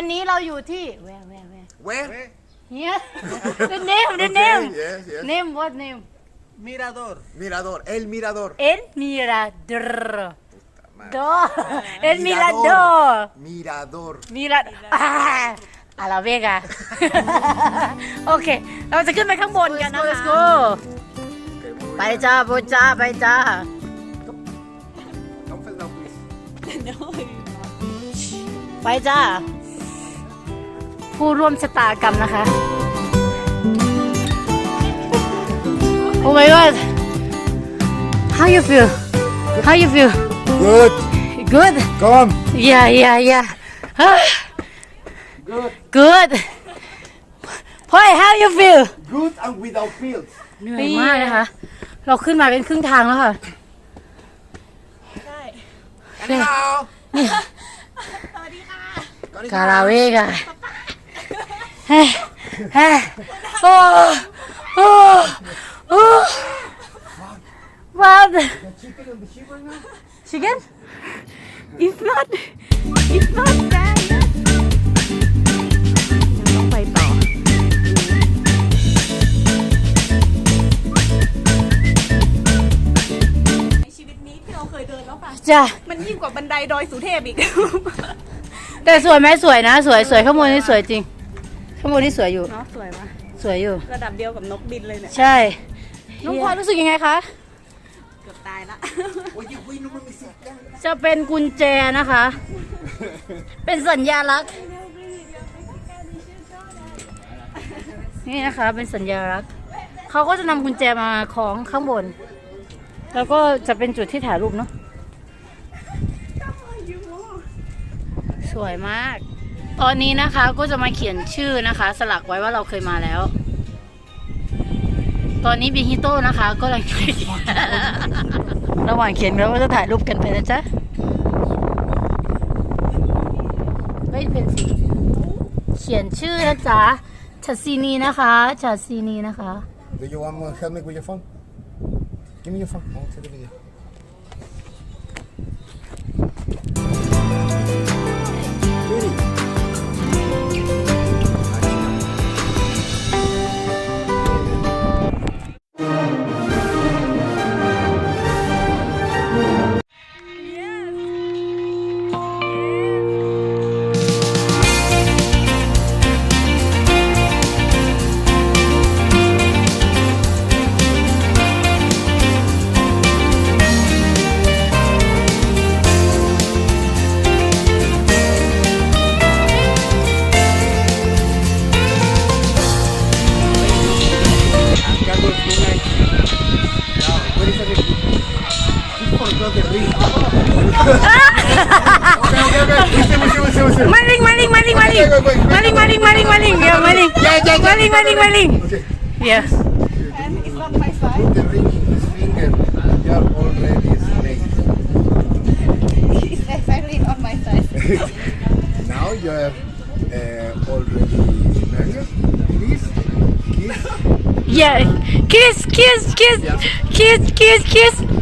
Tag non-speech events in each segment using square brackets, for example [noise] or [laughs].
วันนี้เราอยู่ที่ where where where Where? here the name the name yes, yes. name what name Mirador. Mirador, el mirador. El Mirador madre. Do El Mirador Mirador. Mirad อ่าอาลาเวกา โอเค เราจะขึ้นไปข้างบนกันนะคะ let's go Okay, muy ไป bien. จ้าโบจ้า ไปจ้า Don't fall down, please. ไปจ้า ผู้ร่วมชะตากรรมนะคะ โอ้ my god how you feel how you feel Good. good Come. yeah yeah yeah Ah. Good. good พ่อย how you feel Good and without pills. เหนื่อยมากนะคะ เราขึ้นมาเป็นครึ่งทางแล้วค่ะ Hello. คาราเวกะ เฮ้เฮ้โอ้โอ้โอ้ what Chicken on the ship right now? chicken if not if not that ต้องไปต่อ ในชีวิตนี้ที่เราเคยเดินแล้วป่ะ จ้ะ มันยิ่งกว่าบันไดดอยสุเทพอีก แต่สวยไหมสวยนะ สวยสวยข้างบนนี่สวยจริง ข้างบนนี่สวยอยู่ เนาะสวยมากสวยอยู่ ระดับเดียวกับนกบินเลยเนี่ย ใช่ น้องพลอยรู้สึกยังไงคะ เกือบตายละ Oye, güey, no mames. sí. จะเป็นกุญแจนะคะ เป็นสัญญาลักษณ์ นี่นะคะ เป็นสัญญาลักษณ์เขาก็จะนำกุญแจมาคล้องข้างบน แล้วก็จะเป็นจุดที่ถ่ายรูปเนาะ สวยมาก ตอนนี้นะคะก็จะมาเขียนชื่อนะคะ สลักไว้ว่าเราเคยมาแล้ว ตอนนี้บิฮิโต้นะคะ ก็กำลังเขียนระหว่างเขียนเราก็จะถ่ายรูปกันไปนะจ๊ะเฮ้ยเป็นสีเขียนชื่อนะจ๊ะชัดซีนีนะคะชัดซีนีนะคะ Do you want to help me with your phone? Give me your phone. I'll take the video. Okay, Maling, maling, maling, maling. Maling, maling, maling, maling. Yeah, maling. Maling, maling, maling. Yeah. And it's not my the ring in finger. Are already. It's my [laughs] now you uh, already married. Kiss, kiss. Yeah. Kiss, kiss, kiss. Kiss, kiss, kiss.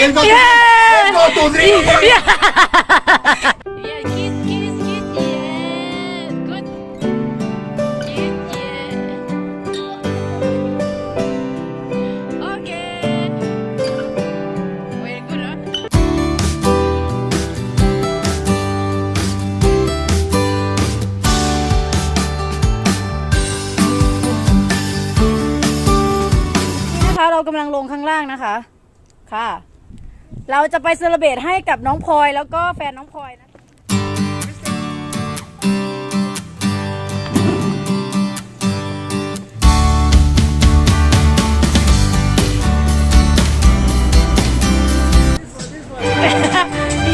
Let's go to Yeah! Let's go to drink. Yeah, Yeah, kiss, kiss, kiss, yeah. Good. Kiss, yeah. Okay. Very good, huh? นี่นะคะเรากำลังลงข้างล่างนะคะ ค่ะ เราจะไปเซเลเบตให้กับน้องพลอยแล้วก็แฟนน้องพลอยนะ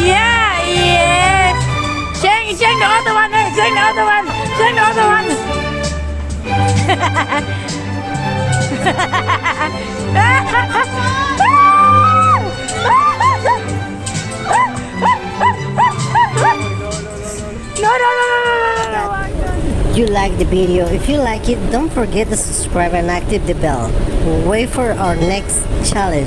เย้เย้เช็งเช็งดอกตะวันเช็งดอกตะวันเช็งดอกตะวันฮ่าฮ่าฮ่าฮ่า you like the video. If you like it, don't forget to subscribe and activate the bell. Wait for our next challenge.